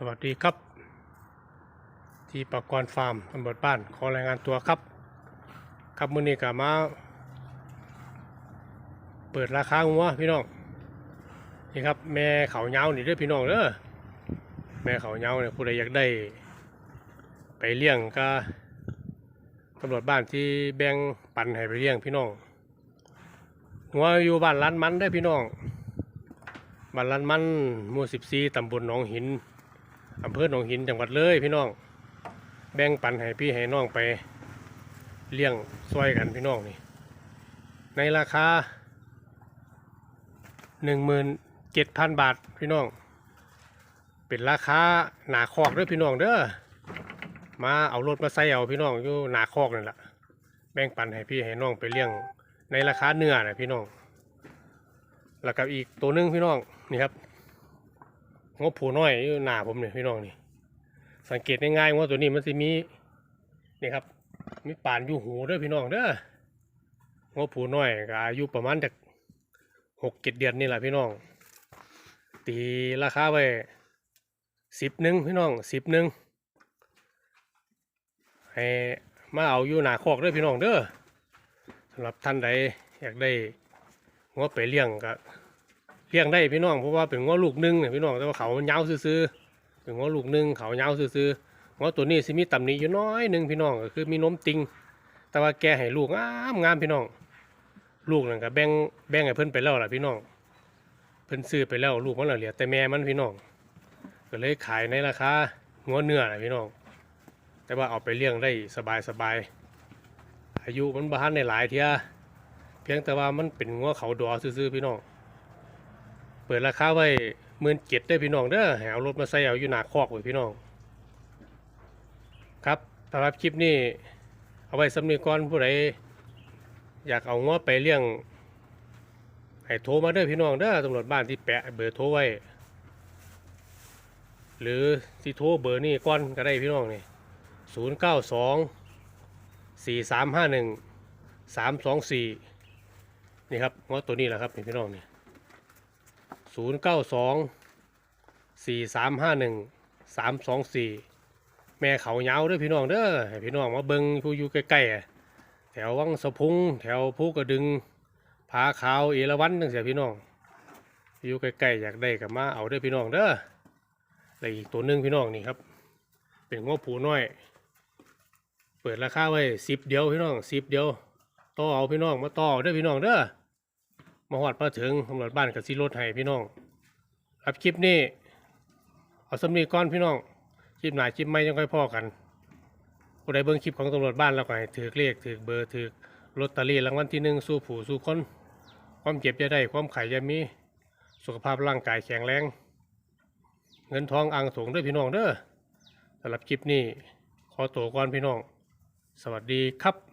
สวัสดีครับ ที่ปากรฟาร์มตำบลบ้านขอรายงานตัวครับ ครับมือนี้ก็มา เปิดราคางัวพี่น้องนี่ครับแม่เขาเงานี่เด้อพี่น้องเด้อแม่เขาเงาเนี่ยผู้ใดอยากได้ ไปเลี้ยงก็ตำรวจบ้านที่แบ่งปันให้ไปเลี้ยงพี่น้องงัวอยู่บ้านร้านมันได้พี่น้องบ้านลันมันหมู่สิบสี่ตำบลหนองหิน อำเภอหนองหินจังหวัดเลยพี่น้อง แบ่งปันให้พี่ให้น้องไปเลี้ยงซอยกันพี่น้องนี่ในราคาหนึ่งหมื่นเจ็ดพันบาทพี่น้อง เป็นราคาหนาคอกเด้อพี่น้องเด้อมาเอารถมาใส่เอาพี่น้องอยู่หนาคอกนั่นแหละแบ่งปันให้พี่ให้น้องไปเลี้ยงในราคาเนื้อนะพี่น้อง แล้วก็อีกตัวหนึงพี่น้องนี่ครับ งบผูน้อยอยู่หน้าผมเนี่ยพี่น้องนี่ สังเกตง่ายๆว่าตัวนี้มันจะมีนี่ครับ มีป่านอยู่หูด้อพี่น้องเด้องบผูน้อยก็อายุประมาณจากหกเจ็ดเดือนนี่แหละพี่น้อง ตีราคาไว้สิบหนึ่งพี่น้องสิบหนึ่งให้มาเอาอยู่หน้าคอกด้อพี่น้องเด้อสำหรับท่านใดอยากได้งัวไปเลี้ยงก็ เลี้ยงได้พี่น้องเพราะว่าเป็นงัวลูกหนึงเนี่ยพี่น้องแต่ว่าเขามันยาวซื่อๆเป็นงัวลูกหนึงเขายาวซื่อๆงัวตัวนี้สิมีตำหนิอยู่น้อยหนึ่งพี่น้องก็คือมีนมติงแต่ว่าแกให้ลูกงามงามพี่น้อง ลูกนั่นก็แบ่งแบ่งให้เพิ่นไปแล้วล่ะพี่น้องเพิ่นซื้อไปแล้วลูกมันเหลือแต่แม่มันพี่น้องก็เลยขายในราคางัวเนื้อนะพี่น้อง แต่ว่าเอาไปเลี้ยงได้สบายสบายๆอายุมันบ้านในหลายเทียเพียงแต่ว่ามันเป็นงัวเขาดอซื่อๆพี่น้อง เปิดราคาไว้หมื่นเจ็ดได้พี่น้องเด้อให้เอารถมาใส่เอาอยู่หนาคอกไว้พี่น้อง ครับสำหรับคลิปนี้เอาไว้สำนีก่อนผู้ใดอยากเอางัวไปเลี้ยงให้โทรมาเด้อพี่น้องเด้อตำรวจบ้านที่แปะเบอร์โทรไว้ หรือที่โทรเบอร์นี้ก่อนก็ได้พี่น้องนี่ศูนย์เก้าสองสี่สามห้าหนึ่งสามสองสี่นี่ครับงอตัวนี้แหละครับพี่น้องนี่ ศูนย์เก้าสองสี่สามห้าหนึ่งสามสองสี่แม่เขาเหงาเด้วยพี่น้องเด้อพี่น้องมาเบิงผู้อยู่ใกล้ๆแถววังสะพุง แถวภูกระดึงผาขาวเอราวัณตั้งแต่พี่น้องอยู่ใกล้ๆอยากได้กับมาเอาเด้อพี่น้องเด้อแล้วอีกตัวหนึ่งพี่น้องนี่ครับ เป็นงอผูน้อย เปิดราคาไว้สิบเดียวพี่น้องสิบเดียวต่อเอาพี่น้องมาต่อเอาเด้อพี่น้องเด้อ มาหอดมาถึงตำรวจบ้านกับซีรถให้พี่น้องรับคลิปนี้เอาสำนีก้อนพี่น้องคลิปหนาคลิปไม่ยังค่อยพอกันผู้ใดเบิ่งคลิปของตำรวจบ้านแล้วก็ให้ถือเลขถือเบอร์ถือลอตเตอรี่รางวัลที่หนึ่งสู้ผู้สู้คน ความเจ็บจะได้ความไข่จะมี สุขภาพร่างกายแข็งแรง เงินทองอ่างสูงด้วยพี่น้องเด้อสำหรับคลิปนี้ ขอตัวก่อนพี่น้อง สวัสดีครับ